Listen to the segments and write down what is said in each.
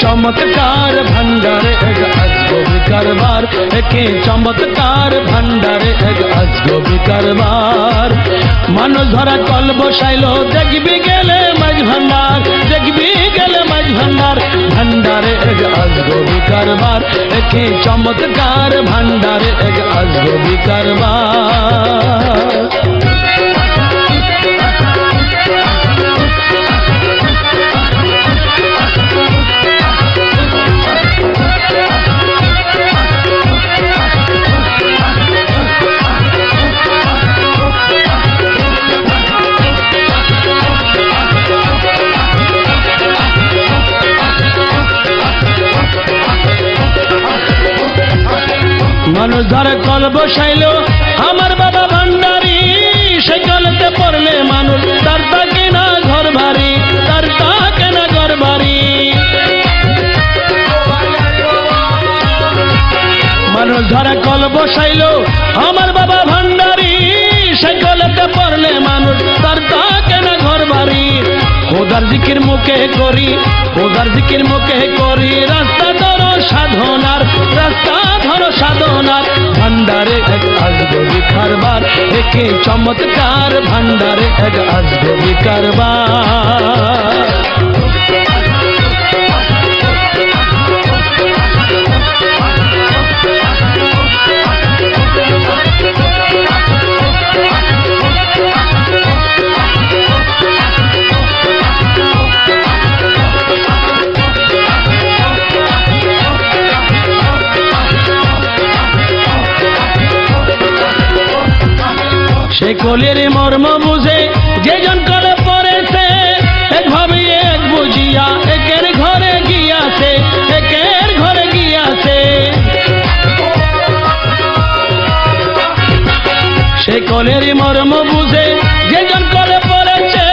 চমৎকার ভান্ডারে এক আজগবি কারবার একে চমৎকার ভান্ডারে এক আজগবি কারবার মানুষ ধরা কল বসাইলো দেখবি গেলে মাঝ ভান্ডার দেখবি গেলে মাঝ ভান্ডার ভান্ডারে এক আজগবি কারবার একে চমৎকার ভান্ডারে এক আজগবি কারবার মানুষ ধরে কল বসাইলো, আমার বাবা ভান্ডারি, সে কলতে পড়লে মানুষ, তার তাকে না ঘর ভারী তার তাকে না ঘর ভারী মানুষ ধরে কল বসাইলো, আমার বাবা ভান্ডারি, সে কলতে পড়লে মানুষ, তার তাকে না ঘর বাড়ি। খোদার জিকির মুখে করি, খোদার জিকির মুখে করি, রাস্তা ধরো সাধনার, রাস্তা সাধনার ভান্ডারে এক আজগবি কারবার একে চমৎকার ভান্ডারে এক আজগবি কারবার। সে কলের মর্ম বুঝে যে জন কলে পড়েছে এক ভাবে এক বুঝিয়া একের ঘরে গিয়াছে, একের ঘরে গিয়াছে। সে কলের মর্ম বুঝে যে জন কলে পড়েছে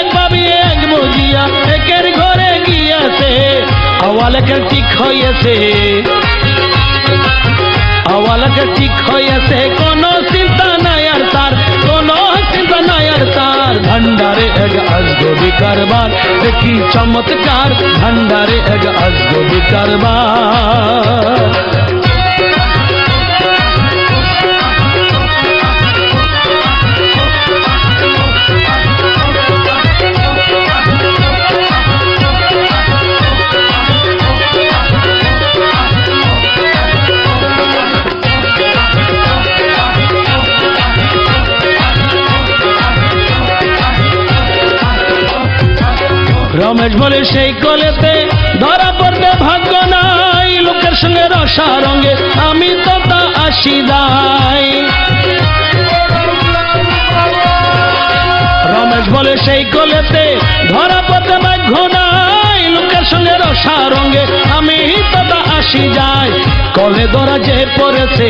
এক ভাবে এক বুঝিয়া একের ঘরে গিয়াছে। আওয়ালকে ঠিক হয়েছে আওয়ালকে ঠিক হয়েছে কোন চিন্তা নাই আর তার কোন চিন্তা নাই আর তার ভান্ডারে এক আজগবি কারবার দেখি চমৎকার ভান্ডারে এক আজগবি কারবার রমেশ বলে, সেই কলেতে ধরা পড়বে ভাগ্য নাই। লোকের সঙ্গে রসা রঙে আমি তো তা আসি দাই। রমেশ বলে, সেই কলেতে ধরা পড়বে ভাগ্য নাই। লোকের সঙ্গে রসা রঙে আমি তো তা আসি যাই। কলে ধরা যে পড়েছে,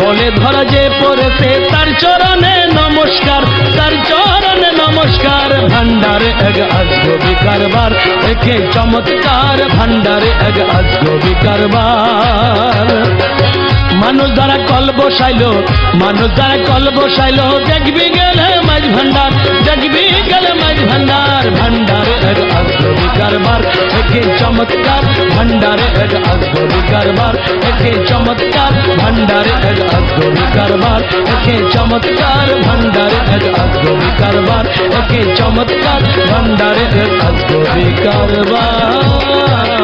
কলে ধরা যে পড়েছে, তার চরণে নমস্কার, তার চরণে নমস্কার ভান্ডারে এক আজগবি কারবার একে চমৎকার ভান্ডারে এক আজগবি কারবার মানুষ দ্বারা কল বসাইলো, মানুষ দ্বারা কল বসাইলো, দেখবি গেলে মাঝ ভান্ডার, দেখবি গেলে মাঝ ভান্ডার, ভান্ডারে এক আজগবি কারবার। একে চমৎকার ভান্ডারে এক আজগবি কারবার একে চমৎকার ভান্ডারে এক আজগবি কারবার একে চমৎকার ভান্ডারে এক আজগবি কারবার একে চমৎকার ভান্ডারে এক আজগবি কারবার